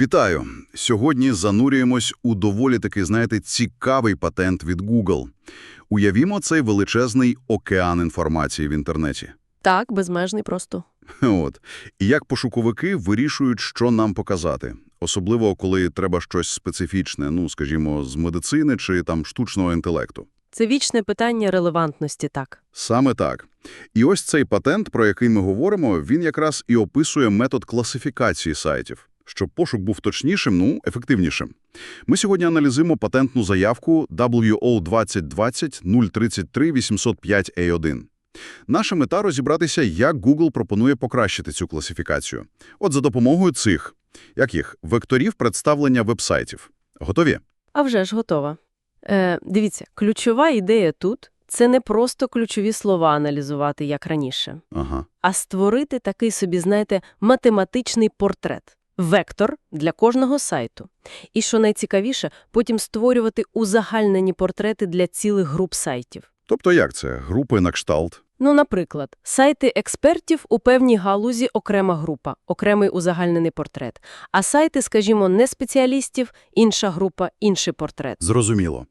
Вітаю! Сьогодні занурюємось у доволі таки, знаєте, цікавий патент від Google. Уявімо цей величезний океан інформації в інтернеті. Так, безмежний просто. От. І як пошуковики вирішують, що нам показати. Особливо, коли треба щось специфічне, ну, скажімо, з медицини чи там штучного інтелекту. Це вічне питання релевантності, так. Саме так. І ось цей патент, про який ми говоримо, він якраз і описує метод класифікації сайтів, щоб пошук був точнішим, ну, ефективнішим. Ми сьогодні аналізуємо патентну заявку WO2020-033-805A1. Наша мета – розібратися, як Google пропонує покращити цю класифікацію. От за допомогою цих, як їх, векторів представлення вебсайтів. Готові? А вже ж готова. Е, дивіться, ключова ідея тут – це не просто ключові слова аналізувати, як раніше, Ага. а створити такий собі, знаєте, математичний портрет. Вектор для кожного сайту. І, що найцікавіше, потім створювати узагальнені портрети для цілих груп сайтів. Тобто як це? Групи на кшталт? Ну, наприклад, сайти експертів у певній галузі – окрема група, окремий узагальнений портрет. А сайти, скажімо, не спеціалістів – інша група, інший портрет. Зрозуміло.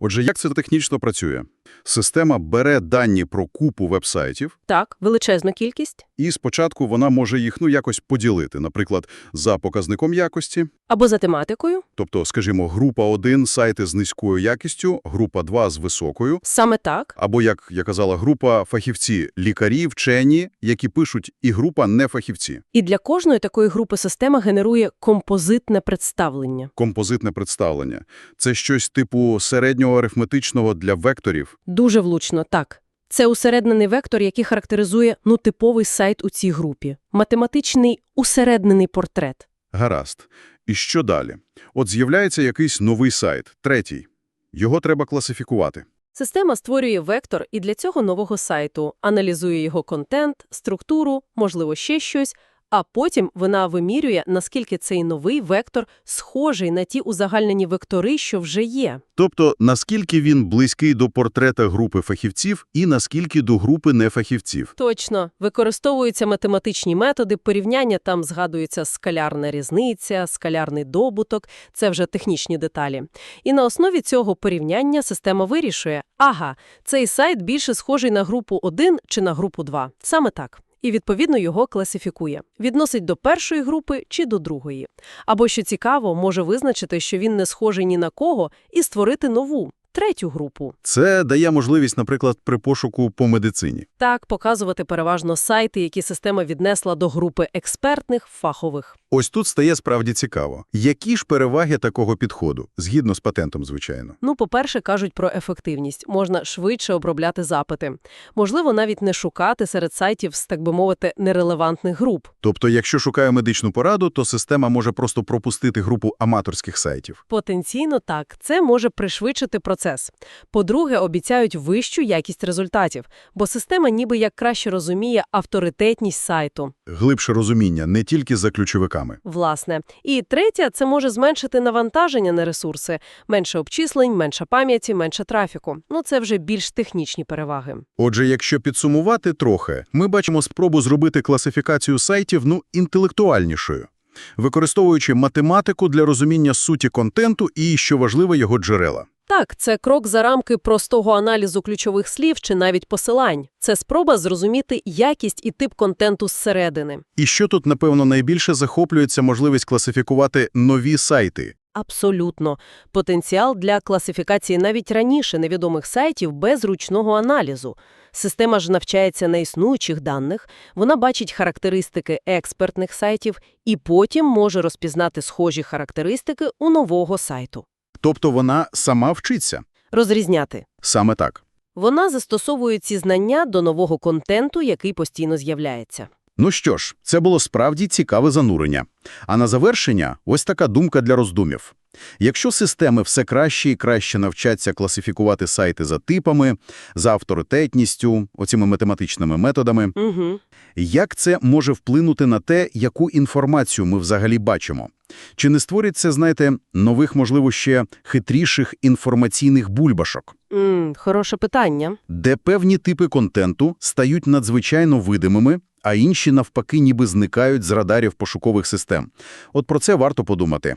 Отже, як це технічно працює? Система бере дані про купу вебсайтів, Так, величезну кількість. і спочатку вона може їх ну якось поділити, наприклад, за показником якості, Або за тематикою. тобто, скажімо, група 1 – сайти з низькою якістю, група 2 – з високою, Саме так. або, як я казала, група фахівці – лікарі, вчені, які пишуть, і група нефахівці. І для кожної такої групи система генерує композитне представлення. Композитне представлення – це щось типу середнього арифметичного для векторів, Дуже влучно, так. Це усереднений вектор, який характеризує ну типовий сайт у цій групі. Математичний усереднений портрет. Гаразд. І що далі? От з'являється якийсь новий сайт, третій. Його треба класифікувати. Система створює вектор і для цього нового сайту, аналізує його контент, структуру, можливо, ще щось, а потім вона вимірює, наскільки цей новий вектор схожий на ті узагальнені вектори, що вже є. Тобто, наскільки він близький до портрета групи фахівців і наскільки до групи нефахівців. Точно, використовуються математичні методи, порівняння там згадується скалярна різниця, скалярний добуток, це вже технічні деталі. І на основі цього порівняння система вирішує, ага, цей сайт більше схожий на групу 1 чи на групу 2. Саме так. І, відповідно, його класифікує. Відносить до першої групи чи до другої. Або, що цікаво, може визначити, що він не схожий ні на кого, і створити нову, третю групу. Це дає можливість, наприклад, при пошуку по медицині. Так, показувати переважно сайти, які система віднесла до групи експертних, фахових. Ось тут стає справді цікаво. Які ж переваги такого підходу? Згідно з патентом, звичайно. Ну, по-перше, кажуть про ефективність. Можна швидше обробляти запити. Можливо, навіть не шукати серед сайтів з, так би мовити, нерелевантних груп. Тобто, якщо шукаю медичну пораду, то система може просто пропустити групу аматорських сайтів. Потенційно так, це може пришвидшити процес. По-друге, обіцяють вищу якість результатів, бо система ніби як краще розуміє авторитетність сайту. Глибше розуміння не тільки за ключовиками. Власне. І третє, це може зменшити навантаження на ресурси. Менше обчислень, менше пам'яті, менше трафіку. Ну, це вже більш технічні переваги. Отже, якщо підсумувати трохи, ми бачимо спробу зробити класифікацію сайтів, ну, інтелектуальнішою, використовуючи математику для розуміння суті контенту і, що важливо, його джерела. Так, це крок за рамки простого аналізу ключових слів чи навіть посилань. Це спроба зрозуміти якість і тип контенту зсередини. І що тут, напевно, найбільше захоплюється можливість класифікувати нові сайти. Абсолютно. Потенціал для класифікації навіть раніше невідомих сайтів без ручного аналізу. Система ж навчається на існуючих даних, вона бачить характеристики експертних сайтів і потім може розпізнати схожі характеристики у нового сайту. Тобто вона сама вчиться. Розрізняти. Саме так. Вона застосовує ці знання до нового контенту, який постійно з'являється. Ну що ж, це було справді цікаве занурення. А на завершення ось така думка для роздумів. Якщо системи все краще і краще навчаться класифікувати сайти за типами, за авторитетністю, оціми математичними методами, Угу. як це може вплинути на те, яку інформацію ми взагалі бачимо? Чи не створюється, знаєте, нових, можливо, ще хитріших інформаційних бульбашок? Mm, хороше питання. де певні типи контенту стають надзвичайно видимими, а інші, навпаки, ніби зникають з радарів пошукових систем. От про це варто подумати.